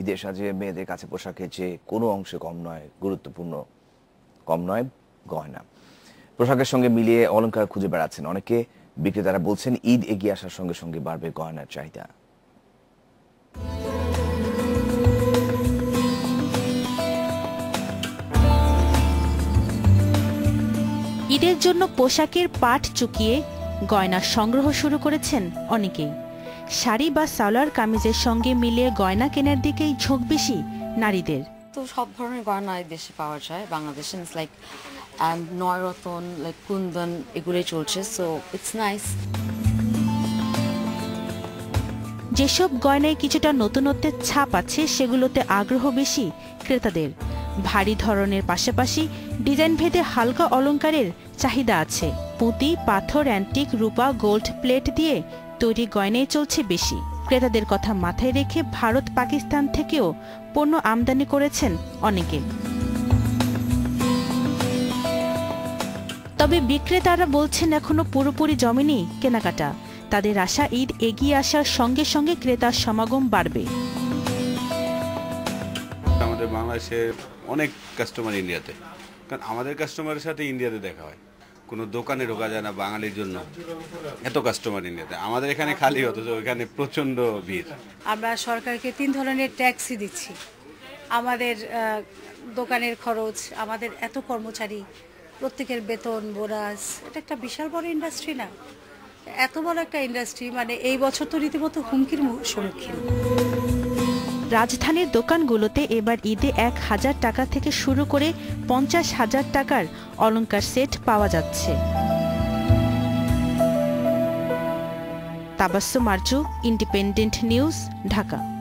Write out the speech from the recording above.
ঈদের সাজে মেয়েদের কাছে পোশাকের যে কোনো অংশে কম নয়, গুরুত্বপূর্ণ কম নয়, গয়না। পোশাকের সঙ্গে মিলিয়ে অলংকার খুঁজে বেড়াচ্ছেন অনেকে। বিক্রেতারা বলছেন, ঈদ এগিয়ে আসার সঙ্গে সঙ্গে বাড়বে গয়নার চাহিদা। ঈদের জন্য পোশাকের পাট চুকিয়ে গয়নার সংগ্রহ শুরু করেছেন অনেকেই। শাড়ি বা সালোয়ার কামিজের সঙ্গে মিলিয়ে গয়না কেনার দিকেই ঝোঁক বেশি নারীদের। তো সব ধরনের গয়না দেশে পাওয়া যায় বাংলাদেশে it's like and Navratan like kundan এগুলোই চলছে সো ইটস নাইস যেসব গয়নায় কিছুটা নতুনত্বের ছাপ আছে সেগুলোতে আগ্রহ বেশি ক্রেতাদের। ভারী ধরনের পাশাপাশি ডিজাইন ভেদে হালকা অলংকারের চাহিদা আছে। পুঁতি, পাথর, অ্যান্টিক রূপা, গোল্ড প্লেট দিয়ে তৈরি গয়নায় চলছে বেশি। ক্রেতাদের কথা মাথায় রেখে ভারত পাকিস্তান থেকেও পণ্য আমদানি করেছেন অনেকে। তবে বিক্রেতারা বলছেন এখনও পুরোপুরি জমেনি কেনাকাটা। তাদের আশা ঈদ এগিয়ে আসার সঙ্গে সঙ্গে ক্রেতার সমাগম বাড়বে। আমাদের বাংলাদেশের অনেক কাস্টমার ইন্ডিয়াতে কারণ আমাদের কাস্টমারের সাথে ইন্ডিয়াতে দেখা হয়। কোনো দোকানে ঢোকা যায় না বাঙালির জন্য। এত কাস্টমার ইন্ডিয়াতে আমাদের এখানে খালি, অথচ এখানে প্রচণ্ড ভিড়। আমরা সরকারকে তিন ধরনের ট্যাক্সই দিচ্ছি। আমাদের দোকানের খরচ, আমাদের এত কর্মচারী, প্রত্যেকের বেতন বোনাস এটা একটা বিশাল বড় ইন্ডাস্ট্রি না? এত বড় একটা ইন্ডাস্ট্রি মানে এই বছর তো রীতিমতো হুমকির সম্মুখীন। রাজধানীর দোকানগুলোতে এবার ঈদে এক হাজার টাকা থেকে শুরু করে পঞ্চাশ হাজার টাকার অলঙ্কার সেট পাওয়া যাচ্ছে। Tabassum Arzoo independent news Dhaka.